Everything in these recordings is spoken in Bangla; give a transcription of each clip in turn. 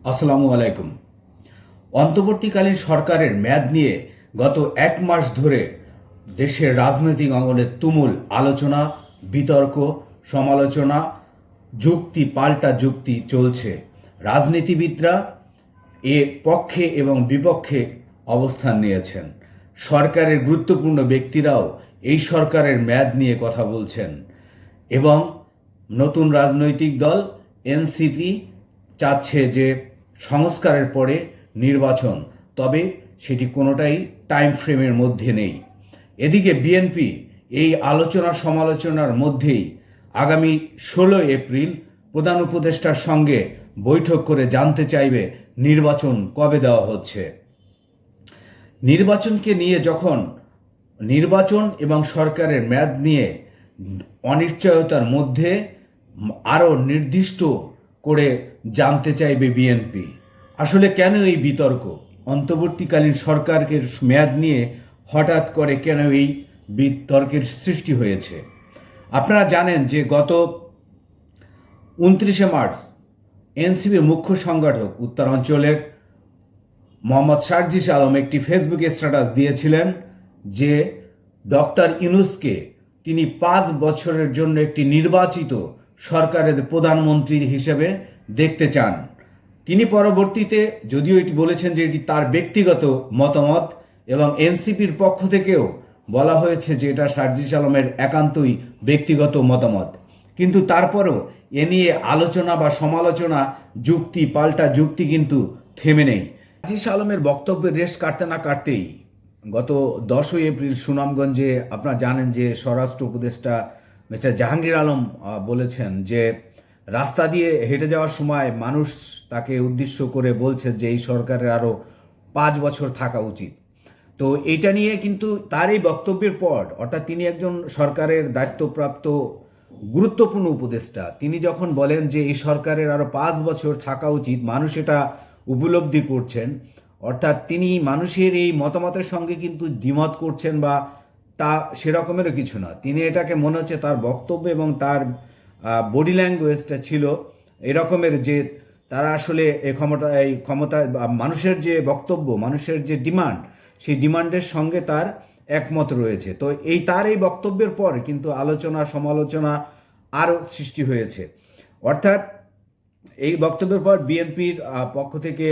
আসসালামু আলাইকুম। অন্তর্বর্তীকালীন সরকারের মেয়াদ নিয়ে গত এক মাস ধরে দেশের রাজনৈতিক অঙ্গনে তুমুল আলোচনা, বিতর্ক, সমালোচনা, যুক্তি পাল্টা যুক্তি চলছে। রাজনীতিবিদরা এ পক্ষে এবং বিপক্ষে অবস্থান নিয়েছেন। সরকারের গুরুত্বপূর্ণ ব্যক্তিরাও এই সরকারের মেয়াদ নিয়ে কথা বলছেন এবং নতুন রাজনৈতিক দল, এনসিপি, চাচ্ছে যে সংস্কারের পরে নির্বাচন, তবে সেটি কোনোটাই টাইম ফ্রেমের মধ্যে নেই। এদিকে বিএনপি এই আলোচনা সমালোচনার মধ্যেই আগামী ষোলো এপ্রিল প্রধান উপদেষ্টার সঙ্গে বৈঠক করে জানতে চাইবে নির্বাচন কবে দেওয়া হচ্ছে। নির্বাচনকে নিয়ে যখন নির্বাচন এবং সরকারের মেয়াদ নিয়ে অনিশ্চয়তার মধ্যে আরও নির্দিষ্ট করে জানতে চাইবে বিএনপি আসলে কেন এই বিতর্ক? অন্তর্বর্তীকালীন সরকারকে মেয়াদ নিয়ে হঠাৎ করে কেন এই বিতর্কের সৃষ্টি হয়েছে? আপনারা জানেন যে গত উনত্রিশে মার্চ এনসিপির মুখ্য সংগঠক উত্তরাঞ্চলের মোহাম্মদ শারজিস আলম একটি ফেসবুকে স্ট্যাটাস দিয়েছিলেন যে ডক্টর ইনুসকে তিনি পাঁচ বছরের জন্য একটি নির্বাচিত সরকারের প্রধানমন্ত্রী হিসেবে দেখতে চান। তিনি পরবর্তীতে যদিও এটি বলেছেন যে এটি তার ব্যক্তিগত মতামত এবং এনসিপির পক্ষ থেকেও বলা হয়েছে যে এটা সার্জিস আলমের একান্তই ব্যক্তিগত মতামত। কিন্তু তারপরও এ নিয়ে আলোচনা বা সমালোচনা, যুক্তি, পাল্টা যুক্তি কিন্তু থেমে নেই। সার্জিস আলমের বক্তব্যের রেশ কাটতে না কাটতেই গত দশই এপ্রিল সুনামগঞ্জে আপনারা জানেন যে স্বরাষ্ট্র উপদেষ্টা মিস্টার জাহাঙ্গীর আলম বলেছেন যে রাস্তা দিয়ে হেঁটে যাওয়ার সময় মানুষ তাকে উদ্দেশ্য করে বলছে যে এই সরকারের আরও পাঁচ বছর থাকা উচিত। তো এটা নিয়ে কিন্তু তার এই বক্তব্যের পর, অর্থাৎ তিনি একজন সরকারের দায়িত্বপ্রাপ্ত গুরুত্বপূর্ণ উপদেষ্টা, তিনি যখন বলেন যে এই সরকারের আরও পাঁচ বছর থাকা উচিত, মানুষ এটা উপলব্ধি করছেন, অর্থাৎ তিনি মানুষের এই মতামতের সঙ্গে কিন্তু দ্বিমত করছেন বা তা সেরকমেরও কিছু না। তিনি এটাকে মনে হচ্ছে তার বক্তব্য এবং তার বডি ল্যাঙ্গুয়েজটা ছিল এরকমের যে তারা আসলে এই ক্ষমতা এই ক্ষমতা মানুষের যে বক্তব্য, মানুষের যে ডিমান্ড সেই ডিমান্ডের সঙ্গে তার একমত রয়েছে। তো এই তার এই বক্তব্যের পর কিন্তু আলোচনা, সমালোচনা আরও সৃষ্টি হয়েছে। অর্থাৎ এই বক্তব্যের পর বিএনপির পক্ষ থেকে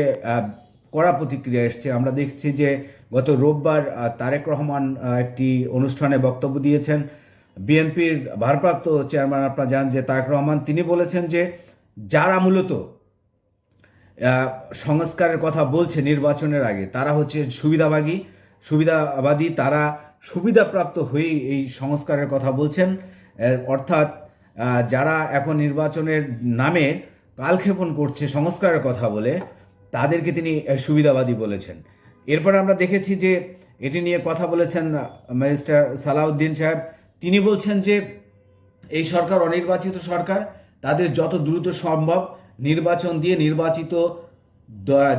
কড়া প্রতিক্রিয়া এসছে। আমরা দেখছি যে গত রোববার তারেক রহমান একটি অনুষ্ঠানে বক্তব্য দিয়েছেন। বিএনপির ভারপ্রাপ্ত চেয়ারম্যান আপনারা জানেন যে তারেক রহমান, তিনি বলেছেন যে যারা মূলত সংস্কারের কথা বলছে নির্বাচনের আগে, তারা হচ্ছে সুবিধাভাগী সুবিধাবাদী তারা সুবিধাপ্রাপ্ত হয়েই এই সংস্কারের কথা বলছেন। অর্থাৎ যারা এখন নির্বাচনের নামে কালক্ষেপণ করছে সংস্কারের কথা বলে, তাদেরকে তিনি সুবিধাবাদী বলেছেন। এরপর আমরা দেখেছি যে এটি নিয়ে কথা বলেছেন ম্যাজিস্টার সালাউদ্দিন সাহেব। তিনি বলছেন যে, এই সরকার অনির্বাচিত সরকার, তাদের যত দ্রুত সম্ভব নির্বাচন দিয়ে নির্বাচিত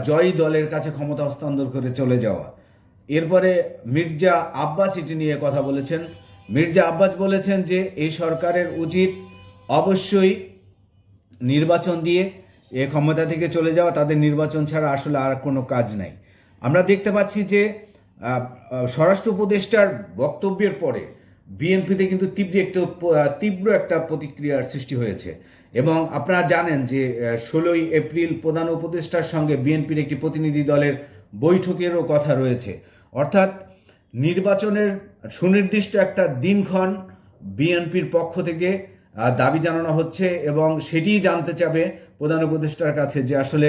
জয়ী দলের কাছে ক্ষমতা হস্তান্তর করে চলে যাওয়া। এরপরে মির্জা আব্বাস এটি নিয়ে কথা বলেছেন। মির্জা আব্বাস বলেছেন যে, এই সরকারের উচিত অবশ্যই নির্বাচন দিয়ে এ ক্ষমতা থেকে চলে যাওয়া। তাদের নির্বাচন ছাড়া আসলে আর কোনো কাজ নাই। আমরা দেখতে পাচ্ছি যে স্বরাষ্ট্র উপদেষ্টার বক্তব্যের পরে বিএনপিতে কিন্তু তীব্র একটা তীব্র একটা প্রতিক্রিয়ার সৃষ্টি হয়েছে। এবং আপনারা জানেন যে ষোলোই এপ্রিল প্রধান উপদেষ্টার সঙ্গে বিএনপির একটি প্রতিনিধি দলের বৈঠকেরও কথা রয়েছে। অর্থাৎ নির্বাচনের সুনির্দিষ্ট একটা দিনক্ষণ বিএনপির পক্ষ থেকে দাবি জানানো হচ্ছে এবং সেটিই জানতে চাবে প্রধান উপদেষ্টার কাছে যে আসলে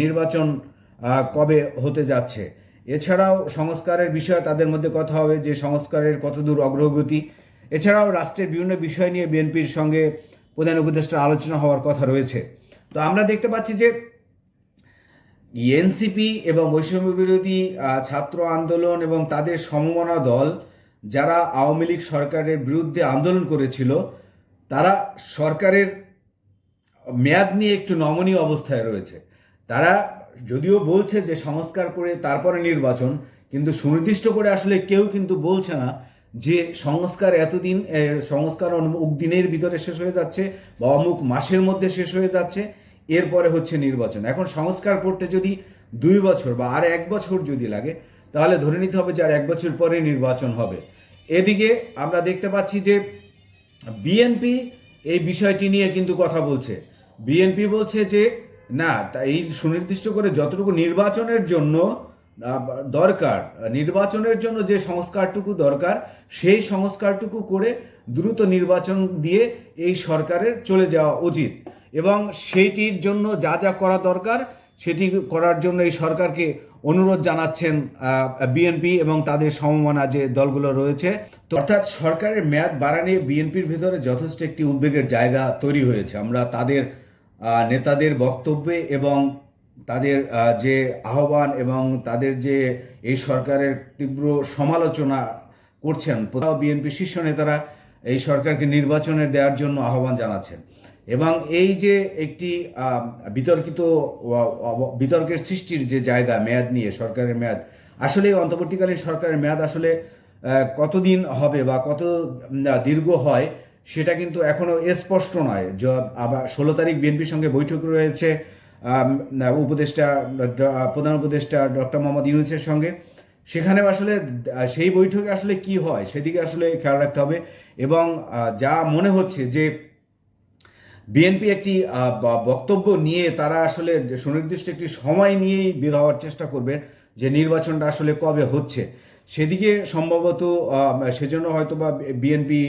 নির্বাচন কবে হতে যাচ্ছে। এছাড়াও সংস্কারের বিষয়ে তাদের মধ্যে কথা হবে যে সংস্কারের কতদূর অগ্রগতি। এছাড়াও রাষ্ট্রের বিভিন্ন বিষয় নিয়ে বিএনপির সঙ্গে প্রধান উপদেষ্টার আলোচনা হওয়ার কথা রয়েছে। তো আমরা দেখতে পাচ্ছি যে এনসিপি এবং বৈষম্য বিরোধী ছাত্র আন্দোলন এবং তাদের সমমনা দল যারা আওয়ামী লীগ সরকারের বিরুদ্ধে আন্দোলন করেছিল, তারা সরকারের মেয়াদ নিয়ে একটু নমনীয় অবস্থায় রয়েছে। তারা যদিও বলছে যে সংস্কার করে তারপরে নির্বাচন, কিন্তু সুনির্দিষ্ট করে আসলে কেউ কিন্তু বলছে না যে সংস্কার এতদিন সংস্কার অমুক দিনের ভিতরে শেষ হয়ে যাচ্ছে বা অমুক মাসের মধ্যে শেষ হয়ে যাচ্ছে, এরপরে হচ্ছে নির্বাচন। এখন সংস্কার করতে যদি দুই বছর বা আর এক বছর যদি লাগে, তাহলে ধরে নিতে হবে যে আর এক বছর পরে নির্বাচন হবে। এদিকে আমরা দেখতে পাচ্ছি যে বিএনপি এই বিষয়টি নিয়ে কিন্তু কথা বলছে। বিএনপি বলছে যে না এই সুনির্দিষ্ট করে যতটুকু নির্বাচনের জন্য দরকার, নির্বাচনের জন্য যে সংস্কারটুকু দরকার, সেই সংস্কারটুকু করে দ্রুত নির্বাচন দিয়ে এই সরকারের চলে যাওয়া উচিত। এবং সেইটির জন্য যা যা করা দরকার, সেটি করার জন্য এই সরকারকে অনুরোধ জানাচ্ছেন বিএনপি এবং তাদের সমমনা যে দলগুলো রয়েছে। অর্থাৎ সরকারের মেয়াদ বাড়ানো বিএনপির ভিতরে যথেষ্ট একটি উদ্বেগের জায়গা তৈরি হয়েছে। আমরা তাদের নেতাদের বক্তব্যে এবং তাদের যে আহ্বান এবং তাদের যে এই সরকারের তীব্র সমালোচনা করছেন, কোথাও বিএনপি শীর্ষ নেতারা এই সরকারকে নির্বাচনের দেওয়ার জন্য আহ্বান জানাচ্ছেন। এবং এই যে একটি বিতর্কিত বিতর্কের সৃষ্টির যে জায়গা, মেয়াদ নিয়ে, সরকারের মেয়াদ, আসলে অন্তর্বর্তীকালীন সরকারের মেয়াদ আসলে কতদিন হবে বা কত দীর্ঘ হয় সেটা কিন্তু এখনও স্পষ্ট নয়। আবার ষোলো তারিখ বিএনপির সঙ্গে বৈঠক রয়েছে উপদেষ্টা প্রধান উপদেষ্টা ডক্টর মোহাম্মদ ইউনুসের সঙ্গে। সেখানে আসলে সেই বৈঠকে আসলে কি হয় সেদিকে আসলে খেয়াল রাখতে হবে এবং যা মনে হচ্ছে যে বিএনপি একটি বক্তব্য নিয়ে তারা আসলে সুনির্দিষ্ট একটি সময় নিয়েই বের হওয়ার চেষ্টা করবেন যে নির্বাচনটা আসলে কবে হচ্ছে। সেদিকে সম্ভবত সেজন্য হয়তো বা বিএনপি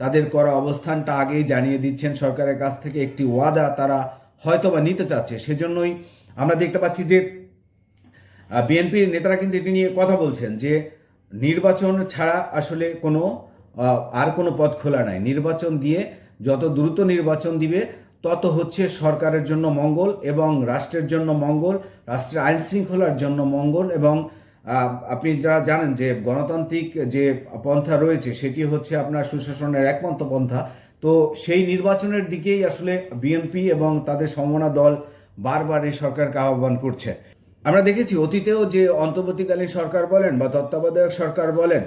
তাদের করা অবস্থানটা আগেই জানিয়ে দিচ্ছেন সরকারের কাছ থেকে একটি ওয়াদা তারা হয়তো বা নিতে চাচ্ছে। সেজন্যই আমরা দেখতে পাচ্ছি যে বিএনপির নেতারা কিন্তু এটি নিয়ে কথা বলছেন যে, নির্বাচন ছাড়া আসলে কোনো আর কোনো পথ খোলা নাই। নির্বাচন দিয়ে যত দ্রুত নির্বাচন দিবে, তত হচ্ছে সরকারের জন্য মঙ্গল এবং রাষ্ট্রের জন্য মঙ্গল, রাষ্ট্রের আইন শৃঙ্খলার জন্য মঙ্গল এবং আপনি যারা জানেন যে গণতান্ত্রিক যে পন্থা রয়েছে সেটি হচ্ছে আপনার সুশাসনের একমাত্র পন্থা। তো সেই নির্বাচনের দিকেই আসলে বিএনপি এবং তাদের সমমনা দল বারবার এই সরকারকে আহ্বান করছে। আমরা দেখেছি অতীতেও যে অন্তর্বর্তীকালীন সরকার বলেন বা তত্ত্বাবধায়ক সরকার বলেন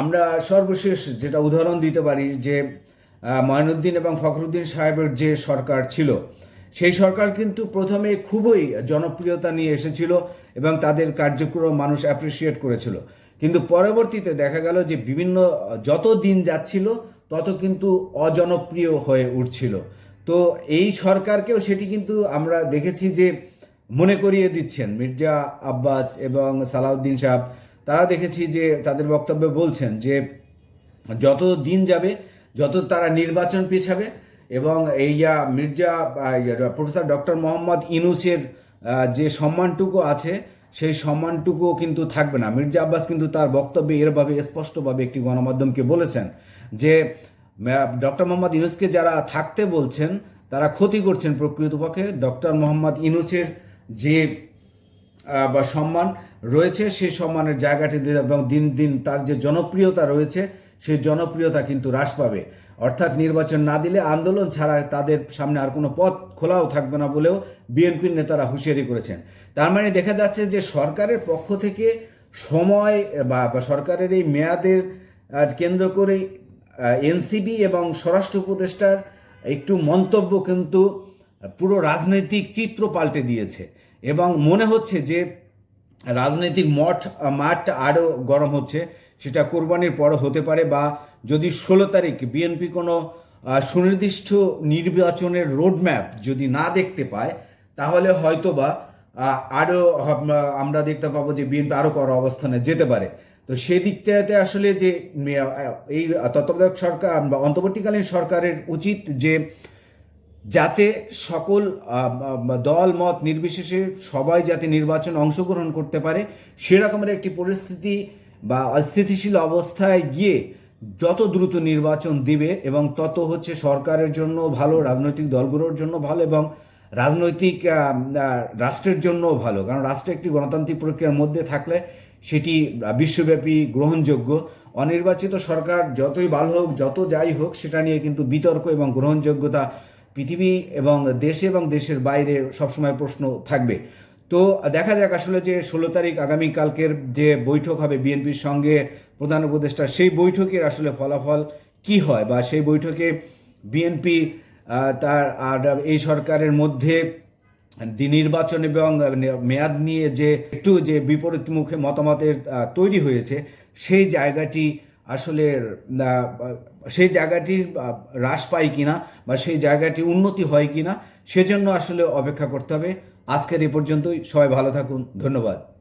আমরা সর্বশেষ যেটা উদাহরণ দিতে পারি যে আহ, মঈনুদ্দিন এবং ফখরুদ্দিন সাহেবের যে সরকার ছিল সেই সরকার কিন্তু প্রথমে খুবই জনপ্রিয়তা নিয়ে এসেছিল এবং তাদের কার্যক্রম মানুষ অ্যাপ্রিসিয়েট করেছিল। কিন্তু পরবর্তীতে দেখা গেল যে বিভিন্ন, যত দিন যাচ্ছিল, তত কিন্তু অজনপ্রিয় হয়ে উঠছিল। তো এই সরকারকেও সেটি কিন্তু আমরা দেখেছি যে মনে করিয়ে দিচ্ছেন। মির্জা আব্বাস এবং সালাউদ্দিন সাহেব, তারা দেখেছি যে তাদের বক্তব্যে বলছেন যে যত দিন যাবে, যত তারা নির্বাচন পিছাবে এবং এই মির্জা প্রফেসর ডক্টর মোহাম্মদ ইনুসের যে সম্মানটুকু আছে, সেই সম্মানটুকুও কিন্তু থাকবে না। মির্জা আব্বাস কিন্তু তার বক্তব্যে এরভাবে স্পষ্টভাবে একটি গণমাধ্যমকে বলেছেন যে ডক্টর মোহাম্মদ ইনুসকে যারা থাকতে বলছেন, তারা ক্ষতি করছেন প্রকৃতপক্ষে ডক্টর মোহাম্মদ ইনুসের যে বা সম্মান রয়েছে, সেই সম্মানের জায়গাটি এবং দিন দিন তার যে জনপ্রিয়তা রয়েছে সেই জনপ্রিয়তা কিন্তু হ্রাস পাবে। অর্থাৎ নির্বাচন না দিলে আন্দোলন ছাড়া তাদের সামনে আর কোনো পথ খোলাও থাকবে না বলেও বিএনপির নেতারা হুঁশিয়ারি করেছেন। তার মানে দেখা যাচ্ছে যে সরকারের পক্ষ থেকে সময় বা সরকারের এই মেয়াদের কেন্দ্র করে এনসিবি এবং স্বরাষ্ট্র উপদেষ্টার একটু মন্তব্য কিন্তু পুরো রাজনৈতিক চিত্র পাল্টে দিয়েছে এবং মনে হচ্ছে যে রাজনৈতিক মঠ, মাঠ আরও গরম হচ্ছে। সেটা কোরবানির পর হতে পারে বা যদি ষোলো তারিখ বিএনপি কোনো সুনির্দিষ্ট নির্বাচনের রোডম্যাপ যদি না দেখতে পায়, তাহলে হয়তো বা আরও আমরা দেখতে পাবো যে বিএনপি আরও কড়া অবস্থানে যেতে পারে। তো সেই দিকটাতে আসলে যে এই তত্ত্বাবধায়ক সরকার বা অন্তর্বর্তীকালীন সরকারের উচিত যে, যাতে সকল দল, মত নির্বিশেষে সবাই যাতে নির্বাচন অংশগ্রহণ করতে পারে, সেরকমের একটি পরিস্থিতি বা অস্থিতিশীল অবস্থায় গিয়ে যত দ্রুত নির্বাচন দিবে এবং তত হচ্ছে সরকারের জন্য ভালো, রাজনৈতিক দলগুলোর জন্য ভালো এবং রাজনৈতিক রাষ্ট্রের জন্যও ভালো। কারণ রাষ্ট্র একটি গণতান্ত্রিক প্রক্রিয়ার মধ্যে থাকলে সেটি বিশ্বব্যাপী গ্রহণযোগ্য। অনির্বাচিত সরকার যতই ভালো হোক, যত যাই হোক, সেটা নিয়ে কিন্তু বিতর্ক এবং গ্রহণযোগ্যতা পৃথিবী এবং দেশে এবং দেশের বাইরে সবসময় প্রশ্ন থাকবে। তো দেখা যাক আসলে যে ষোলো তারিখ আগামীকালকের যে বৈঠক হবে বিএনপির সঙ্গে প্রধান উপদেষ্টা, সেই বৈঠকের আসলে ফলাফল কি হয়? বা সেই বৈঠকে বিএনপি তার আর এই সরকারের মধ্যে নির্বাচন এবং মেয়াদ নিয়ে যে একটু যে বিপরীত মুখে মতামতের তৈরি হয়েছে, সেই জায়গাটি আসলে সেই জায়গাটির হ্রাস পায় কিনা বা সেই জায়গাটি উন্নতি হয় কিনা, সেজন্য আসলে অপেক্ষা করতে হবে। আজকের এ পর্যন্তই। সবাই ভালো থাকুন। ধন্যবাদ।